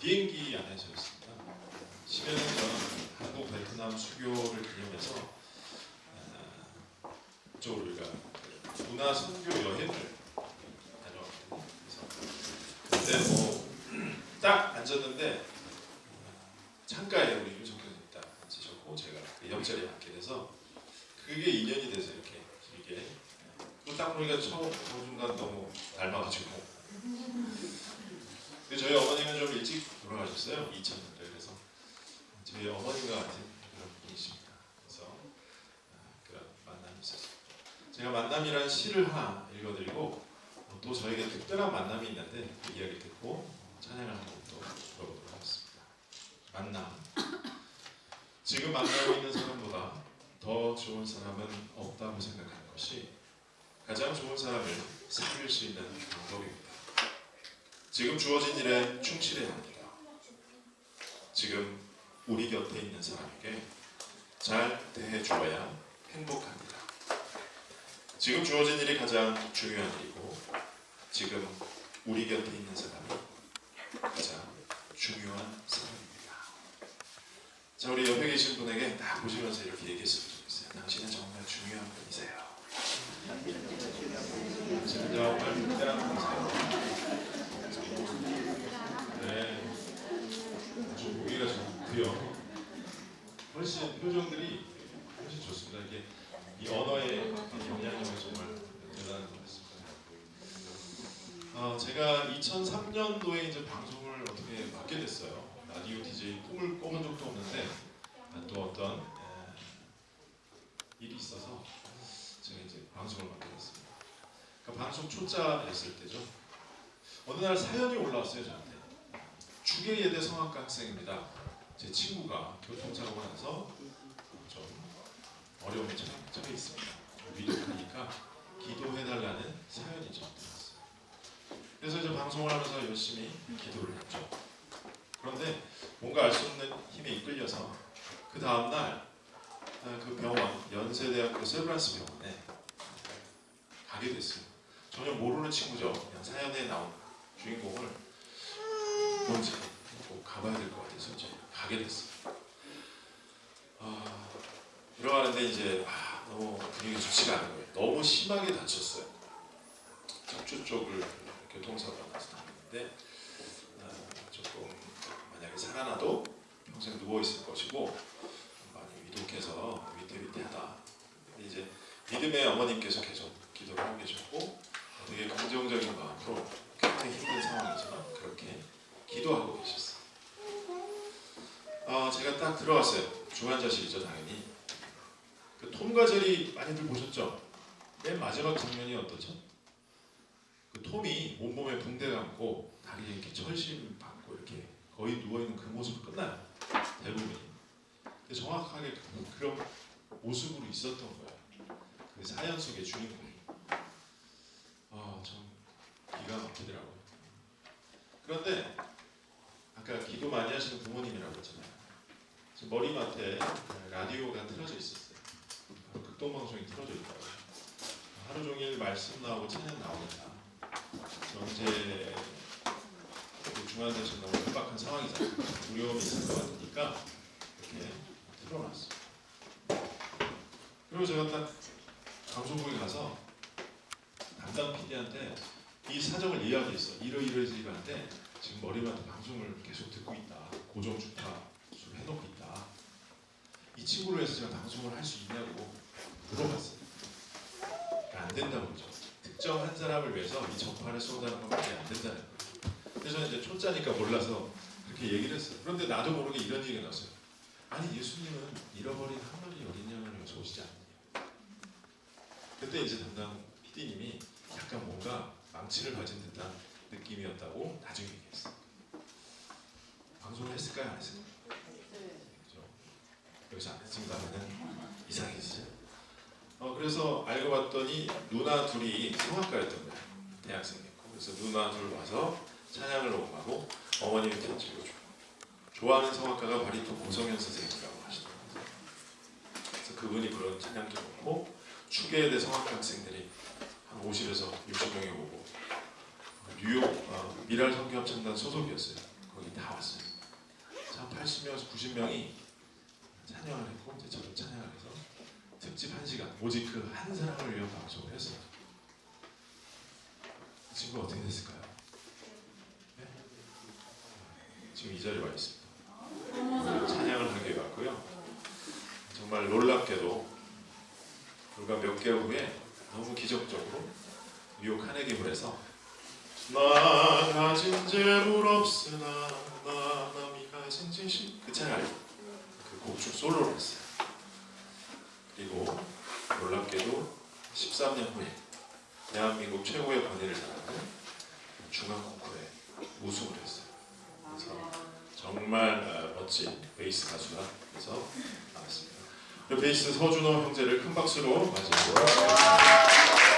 비행기 안에서였습니다. 10여 년 전 한국 베트남 수교를 기념해서 어, 이쪽으로 우리가 그 문화 선교 여행을 다녀왔거든요. 그래서 그때 뭐 딱 앉았는데 어, 창가에 우리 윤석 교수님 딱 앉으셨고 제가 그 옆자리에 앉게 돼서 그게 인연이 돼서 이렇게 길게 또딱 보니까 처음 그 순간 너무 닮아가지고 저희 어머님은 좀 일찍 돌아가셨어요 2000년대 그래서 저희 어머님과 같은 그런 분이십니다. 그래서 아, 그런 만남이 있었습니다 제가 만남이라는 시를 하나 읽어드리고 어, 또 저에게 특별한 만남이 있는데 그 이야기 듣고 찬양을 한번 또 들어보도록 하겠습니다. 만남. 지금 만나고 있는 사람보다 더 좋은 사람은 없다고 생각하는 것이 가장 좋은 사람을 사귈 수 있는 방법입니다. 지금 주어진 일에 충실해야 합니다. 지금 우리 곁에 있는 사람에게 잘 대해 주어야 행복합니다. 지금 주어진 일이 가장 중요한 일이고 지금 우리 곁에 있는 사람이 가장 중요한 사람입니다. 자 우리 옆에 계신 분에게 딱 보시면서 이렇게 얘기했으면 좋겠어요. 당신은 정말 중요한 분이세요. 당신은 정말 특별한 분이세요. 네, 아주 보기가 좋고요. 훨씬 표정들이 훨씬 좋습니다. 이게 이 언어의 영향력이 정말 대단한 것 같습니다. 어, 제가 2003년도에 이제 방송을 어떻게 맡게 됐어요. 라디오 DJ 꿈을 꿔본 적도 없는데 아, 또 어떤 에, 일이 있어서 제가 이제 방송을 맡게 됐습니다. 그러니까 방송 초짜였을 때죠. 어느 날 사연이 올라왔어요 저한테. 추계예대 성악과 학생입니다. 제 친구가 교통사고가 나서 좀 어려움에 처해 있습니다. 위독하니까 기도해달라는 사연이 저한테 왔어요. 그래서 이제 방송을 하면서 열심히 기도를 했죠. 그런데 뭔가 알 수 없는 힘에 이끌려서 그 다음날 아, 그 병원 연세대학교 세브란스 병원에 가게 됐어요. 전혀 모르는 친구죠. 그냥 사연에 나온 주인공을 뭔지 꼭 가봐야 될것 같아서 이제 가게 됐어요. 아, 들어가는데 이제 아, 너무 분위기 좋지가 않은 거예요. 너무 심하게 다쳤어요. 척추 쪽을 교통사고가 다녔는데 아, 조금 만약에 살아나도 평생 누워 있을 것이고 많이 위독해서 위태위태하다. 이제 믿음의 어머님께서 계속 기도를 하고 계셨고 되게 긍정적인 마음으로 굉장히 힘든 상황이지만 그렇게 기도하고 계셨어요. 어, 제가 딱 들어왔어요. 중환자실이죠 당연히. 그 톰과 제리 많이들 보셨죠? 맨 마지막 장면이 어떠죠? 그 톰이 온몸에 붕대 감고 다리에 이렇게 철심 받고 이렇게 거의 누워 있는 그 모습 끝나요. 대부분이. 근데 정확하게 그- 그런 모습으로 있었던 거예요. 그 사연 속의 주인공이. 아, 참 기가 막히더라고요. 그런데 아까 기도 많이 하시는 부모님이라고 했잖아요. 지금 머리맡에 라디오가 틀어져 있었어요. 극동방송이 틀어져 있다고. 하루 종일 말씀 나오고 찬양 나오니까 언제 중환자실 너무 급박한 상황이잖아요. 두려움이 있을 것 같으니까 이렇게 틀어놨어요. 그리고 제가 딱 방송국에 가서 담당 PD한테 이 사정을 이야기했어. 이러이러해서 이러한데 지금 머리맡에 방송을 계속 듣고 있다. 고정 주파수를 해놓고 있다. 이 친구를 해서 제가 방송을 할 수 있냐고 물어봤어요. 그러니까 안 된다고 그러죠. 특정 한 사람을 위해서 이 전파를 쏟아는 것밖에 안 된다는 거예요. 그래서 이제 초짜니까 몰라서 그렇게 얘기를 했어요. 그런데 나도 모르게 이런 얘기가 나왔어요. 아니 예수님은 잃어버린 한 마리 어린 양을 위해서 오시지 않느냐. 그때 이제 담당 PD님이 약간 뭔가 망치를 가진 듯한 느낌이었다고 나중에 얘기했어요. 방송을 했을까요? 안 했을까요? 여기서 안 했습니다 하면은 이상해지죠. 어, 그래서 알고 봤더니 누나 둘이 성악가였던 거예요. 대학생이었고. 그래서 누나 둘 와서 찬양을 녹음하고 어머님이 편지를 줘. 좋아하는 성악가가 바리톤 고성현 선생님이라고 하시더라고요. 그래서 그분이 부른 찬양도 놓고 추계대 성악가 학생들이 한 50에서 60명이 오고 뉴욕 어, 미랄 성교합창단 소속이었어요. 거기 다 왔어요. 자 80명에서 90명이 찬양을 했고 이제 저도 찬양을 해서 특집 한 시간 오직 그 한 사람을 위한 방송을 했어요. 그 친구 어떻게 됐을까요? 네? 지금 이 자리에 와 있습니다. 찬양을 하게 왔고요. 정말 놀랍게도 불과 몇 개월 후에 너무 기적적으로 뉴욕 카네기 홀에서 나 가진 재물 없으나 나 남이 가진 지식 그 찬양 그 곡축 솔로를 했어요. 그리고 놀랍게도 13년 후에 대한민국 최고의 권위를 자랑하는 중앙 콩쿠르에 우승을 했어요. 그래서 정말 어, 멋진 베이스 가수가 돼서 나왔습니다. 베이스 서준호 형제를 큰 박수로 맞이해보겠습니다.